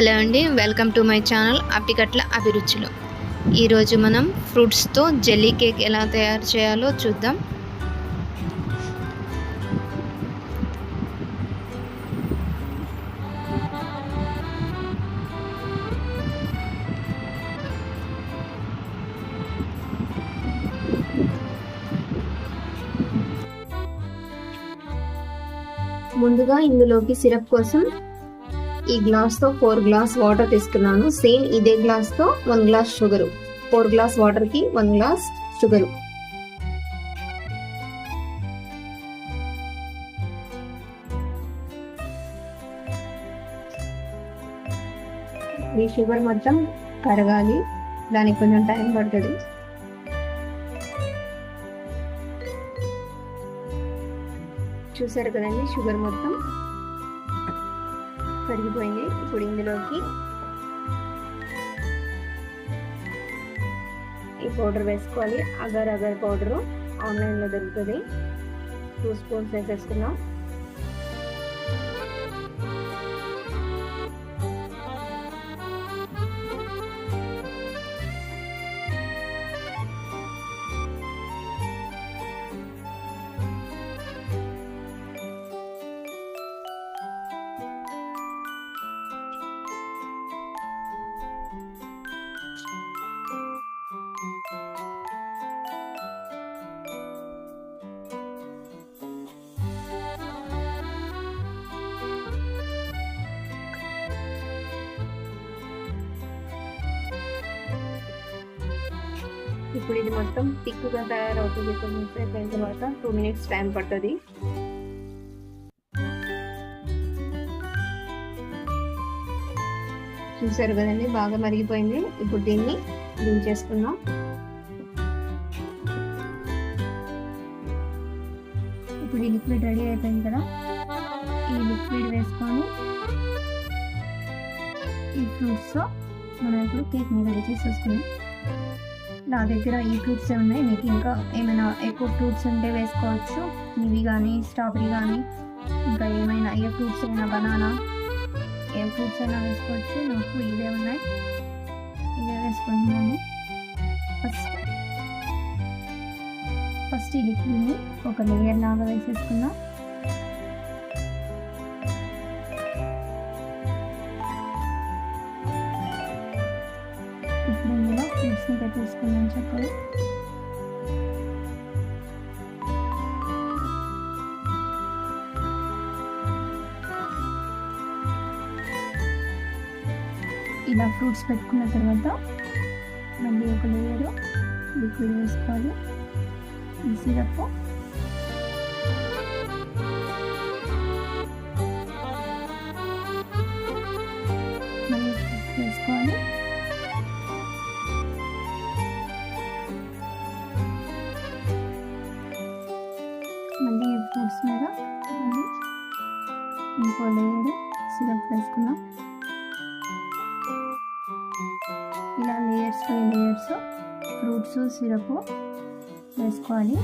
Hello అండి welcome to my channel Appikatla అభిరుచులు. ఈరోజు మనం ఫ్రూట్స్తో జెల్లీ కేక్ ఎలా తయారు చేయాలో చూద్దాం. ముందుగా ఇందులోకి సిరప్ కోసం ఈ గ్లాస్తో ఫోర్ గ్లాస్ వాటర్ తీసుకున్నాను. సేమ్ ఇదే గ్లాస్తో one glass sugar four glass వాటర్కి వన్ గ్లాస్ షుగరు ఈ షుగర్ మొత్తం కరగాలి. దానికి కొంచెం టైం పడుతుంది. చూసారు కదండి షుగర్ మొత్తం కరిగిపోయింది. ఇప్పుడు ఇందులోకి ఈ పౌడర్ వేసుకోవాలి. అగర్ అగర్ పౌడరు ఆన్లైన్లో దొరుకుతుంది. టూ స్పూన్స్ వేసేసుకున్నాం ఇప్పుడు ఇది మొత్తం తిక్కుగా తయారవుతుంది కొంచెం సేపు అయిన తర్వాత టూ మినిట్స్ టైం పడుతుంది. చూసారు కదండి బాగా మరిగిపోయింది. ఇప్పుడు దీన్ని దించేసుకుందాం ఇప్పుడు ఈ లిక్విడ్ రెడీ అయిపోయింది కదా. ఈ లిక్విడ్ వేసుకొని ఈ ఫ్రూట్స్తో మనం ఇప్పుడు కేక్ని రెడీ చూసుకున్నాం నా దగ్గర ఈ ఫ్రూట్సే ఉన్నాయి? మీకు ఇంకా ఏమైనా ఎక్కువ ఫ్రూట్స్ ఉంటే వేసుకోవచ్చు. ఇవి కానీ స్ట్రాబెరీ కానీ. ఇంకా ఏమైనా ఏ ఫ్రూట్స్ అయినా బనానా. ఏ ఫ్రూట్స్ అయినా వేసుకోవచ్చు. నాకు ఇవే ఉన్నాయి. ఇవే వేసుకుంటున్నాను. ఫస్ట్ ఫస్ట్ ఈ లిక్విడ్ని ఒక లేయర్ లాగా వేసేసుకున్నాను ఇందులో ఫ్రూట్స్ని చక్కగా ఇలా ఫ్రూట్స్ పెట్టుకున్న తర్వాత మళ్ళీ ఒక లేయర్ లిక్విడ్ వేసుకోవాలి. ఈ సిరప్ లేయర్ సిరప్ వేసుకున్నాం ఇలా లేయర్స్ లేయర్స్ ఫ్రూట్స్ సిరప్ వేసుకోవాలి.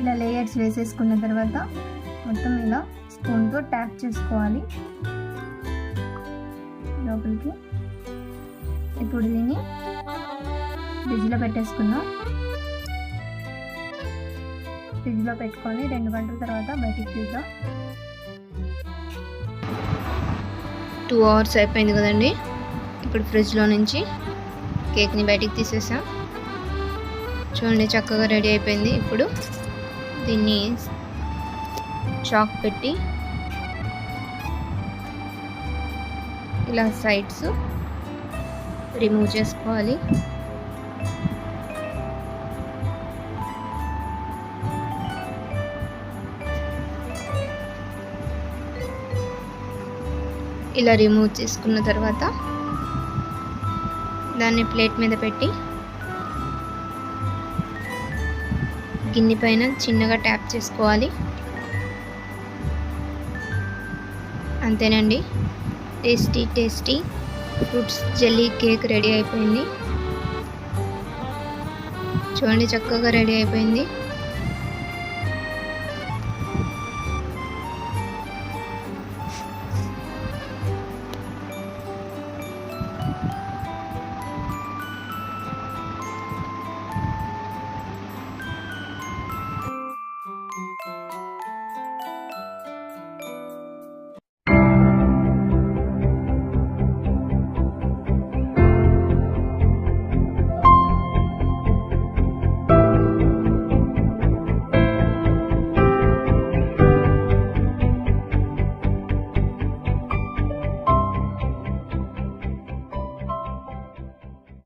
ఇలా లేయర్స్ వేసేసుకున్న తర్వాత మొత్తం ఇలా స్పూన్తో ట్యాప్ చేసుకోవాలి. లోపలికి. ఇప్పుడు దీన్ని ఫ్రిడ్జ్లో పెట్టేసుకుందాం. ఫ్రిడ్జ్లో పెట్టుకొని రెండు గంటల తర్వాత బయటికి తీద్దాం. టూ అవర్స్ అయిపోయింది కదండి. ఇప్పుడు ఫ్రిడ్జ్లో నుంచి కేక్ని బయటికి తీసేసాం. చూడండి చక్కగా రెడీ అయిపోయింది. ఇప్పుడు దీన్ని చాక్ పెట్టి ఇలా సైడ్స్ రిమూవ్ చేసుకోవాలి. ఇలా రిమూవ్ చేసుకున్న తర్వాత దాన్ని ప్లేట్ మీద పెట్టి గిన్నె పైన చిన్నగా ట్యాప్ చేసుకోవాలి. అంతేనండి. Tasty tasty fruits jelly cake ready అయిపోయింది. చూడండి చక్కగా రెడీ అయిపోయింది.